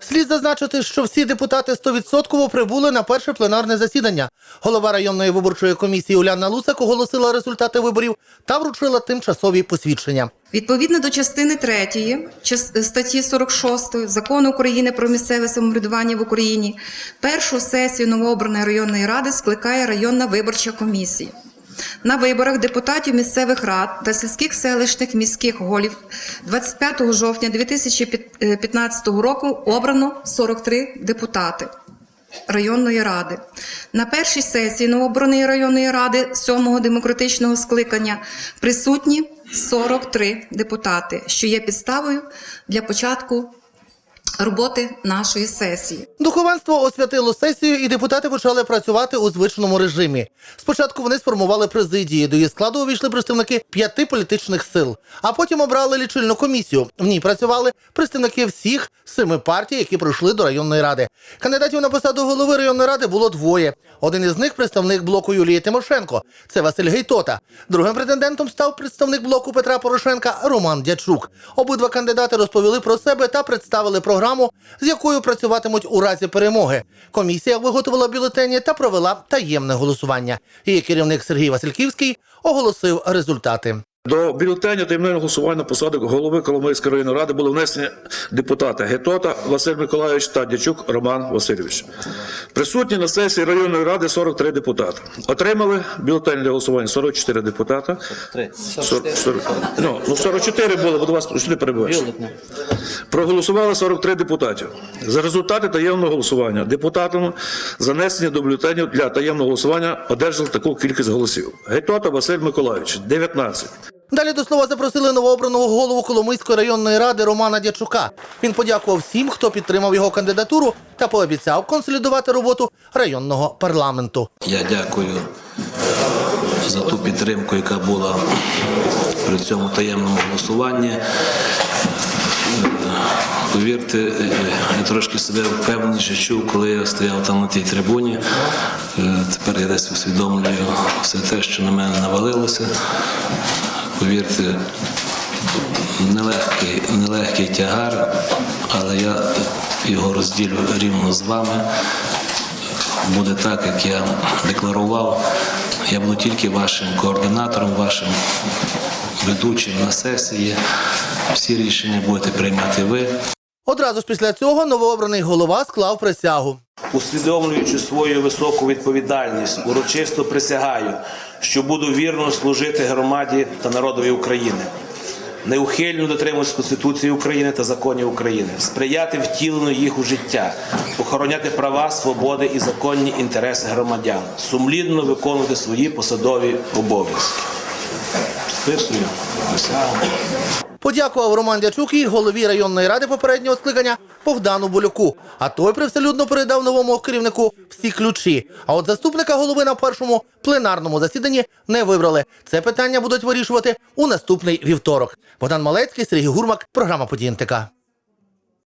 Слід зазначити, що всі депутати 100% прибули на перше пленарне засідання. Голова районної виборчої комісії Уляна Лусак оголосила результати виборів та вручила тимчасові посвідчення. Відповідно до частини 3 час- статті 46 Закону України про місцеве самоврядування в Україні, першу сесію новообраної районної ради скликає районна виборча комісія. На виборах депутатів місцевих рад та сільських селищних міських голів 25 жовтня 2015 року обрано 43 депутати районної ради. На першій сесії новообраної районної ради 7-го демократичного скликання присутні 43 депутати, що є підставою для початку роботи нашої сесії. Духовенство освятило сесію, і депутати почали працювати у звичному режимі. Спочатку вони сформували президії, до її складу увійшли представники п'яти політичних сил, а потім обрали лічильну комісію. В ній працювали представники всіх семи партій, які прийшли до районної ради. Кандидатів на посаду голови районної ради було двоє. Один із них представник блоку Юлії Тимошенко. Це Василь Гейтота. Другим претендентом став представник блоку Петра Порошенка Роман Дячук. Обидва кандидати розповіли про себе та представили програму, з якою працюватимуть у разі перемоги. Комісія виготовила бюлетені та провела таємне голосування. Її керівник Сергій Васильківський оголосив результати. До бюлетеня таємного голосування на посаду голови Коломийської районної ради були внесені депутати Гетота Василь Миколайович та Дячук Роман Васильович. Присутні на сесії районної ради 43 депутати. Отримали бюлетень для голосування 44 депутата. 40, 40, ну, ну, 44 було, бо до вас що ти перебуваєш? Проголосували 43 депутатів. За результати таємного голосування депутатами занесені до бюлетенів для таємного голосування одержали таку кількість голосів. Гетота Василь Миколайович 19. Далі до слова запросили новообраного голову Коломийської районної ради Романа Дячука. Він подякував всім, хто підтримав його кандидатуру, та пообіцяв консолідувати роботу районного парламенту. Я дякую за ту підтримку, яка була при цьому таємному голосуванні. Е, Повірте, е, я трошки себе впевненіше чув, коли я стояв там на тій трибуні. Е, Тепер я десь усвідомлюю все те, що на мене навалилося. Повірте, нелегкий, нелегкий тягар, але я його розділю рівно з вами буде так, як я декларував. Я буду тільки вашим координатором, вашим ведучим на сесії. Всі рішення будете приймати ви. Одразу ж після цього новообраний голова склав присягу. усвідомлюючи свою високу відповідальність, урочисто присягаю, що буду вірно служити громаді та народові України, неухильно дотримуватися Конституції України та законів України, сприяти втіленню їх у життя, охороняти права, свободи і законні інтереси громадян, сумлінно виконувати свої посадові обов'язки. Списую. Подякував Роман Дячук і голові районної ради попереднього скликання Богдану Болюку. А той привселюдно передав новому керівнику всі ключі. А от заступника голови на першому пленарному засіданні не вибрали. Це питання будуть вирішувати у наступний вівторок. Богдан Малецький, Сергій Гурмак, програма «Події НТК».